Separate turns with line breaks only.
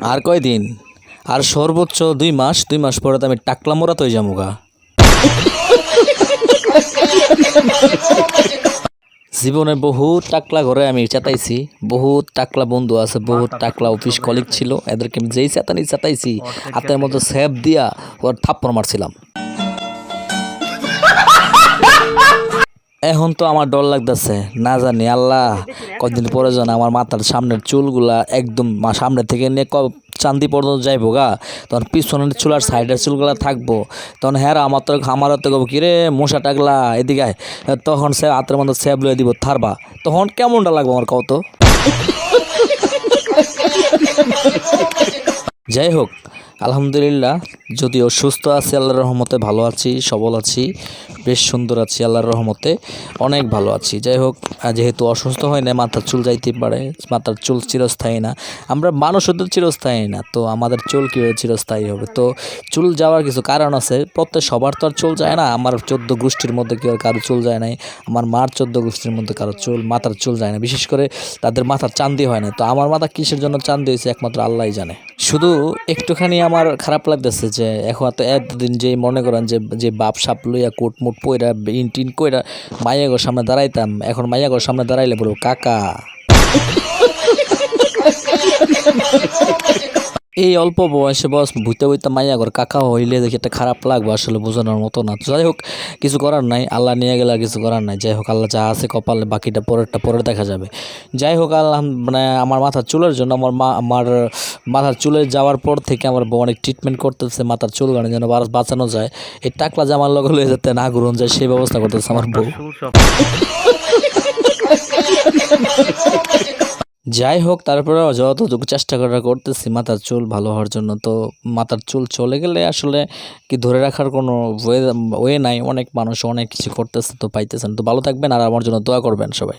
আর কয়দিন? আর সর্বোচ্চ দুই মাস দুই মাস পরে তো আমি টাকলা মোড়া তৈ যামুগা। জীবনে বহুত টাকলা ঘরে আমি চাতাইছি, বহুত টাকলা বন্ধু আছে, বহুত টাকলা অফিস কলিগ ছিল, এদেরকে আমি যেই চাতানি চাতাইছি, হাতের মধ্যে স্যাপ দিয়া ওর থাপ্পড় মারছিলাম। এখন তো আমার ডর লাগতেছে, না জানি, আল্লাহ কদিন পরে যেন আমার মাথার সামনের চুলগুলা একদম সামনে থেকে নিয়ে ক- চান্দি পর্যন্ত যাইবো গা। তখন পিছনের চুল আর সাইডের চুলগুলা থাকব। তখন হ্যাঁ আমার তো আমার তো কব কিরে, মশা টাকলা, এদিকে তখন সে হাতের মধ্যে স্যাব লয়ে দিব, থারবা। তখন কেমনটা লাগবে আমার কত যাই হোক আলহামদুলিল্লাহ, যদিও সুস্থ আছি, আল্লাহর রহমতে ভালো আছি, সবল আছি, বেশ সুন্দর আছি, আল্লাহর রহমতে অনেক ভালো আছি। যাই হোক যেহেতু অসুস্থ হয় না, মাথার চুল যাইতে পারে, মাথার চুল চিরস্থায়ী না, আমরা মানুষ তো চিরস্থায়ী না, তো আমাদের চুল কীভাবে চিরস্থায়ী হবে? তো চুল যাওয়ার কিছু কারণ আছে, প্রত্যেক সবার তো আর চুল যায় না, আমার চোদ্দ গোষ্ঠীর মধ্যে কেউ আর কারও চুল যায় নাই, আমার মার চোদ্দ গোষ্ঠীর মধ্যে কারও চুল, মাথার চুল যায় না, বিশেষ করে তাদের মাথার চান্দি হয় না তো আমার মাথা কিসের জন্য চান্দি হয়েছে একমাত্র আল্লাহই জানে। শুধু একটুখানি আমার খারাপ লাগতেছে যে, এখন তো এতদিন যে মনে করেন যে যে বাপ সাপ লইয়া কোট মুট পইরা, ইন টিন কইরা মাইয়াগোর সামনে দাঁড়াইতাম, এখন মাইয়া ঘর সামনে দাঁড়াইলে বলব, কাকা। এই অল্প বয়সে বয়স ভুইতে ভুইতে মাইয়াগর কাকা হইলে দেখি একটা খারাপ লাগবে আসলে বোঝানোর মতো না। যাই হোক, কিছু করার নাই, আল্লাহ নিয়ে গেলে আর কিছু করার নাই। যাই হোক, আল্লাহ যা আছে কপালে, বাকিটা পরেরটা পরে দেখা যাবে। যাই হোক আল্লাহ মানে আমার মাথার চুলের জন্য আমার মা, আমার মাথার চুলে যাওয়ার পর থেকে আমার বউ অনেক ট্রিটমেন্ট করতেছে মাথার চুল গানে যেন বাঁচানো যায়। এই টাকলা জামার লগে লয়ে যাতে না ঘুরন যায়, সেই ব্যবস্থা করতেছে আমার বউ। যাই হোক তারপরে যতটুকু চেষ্টা করা করতেছি, মাথার চুল ভালো হওয়ার জন্য, তো মাথার চুল চলে গেলে আসলে কি ধরে রাখার কোনো ওয়ে ওয়ে নাই। অনেক মানুষ অনেক কিছু করতেছে, তো পাইতেছেন। তো ভালো থাকবেন আর আমার জন্য দোয়া করবেন সবাই।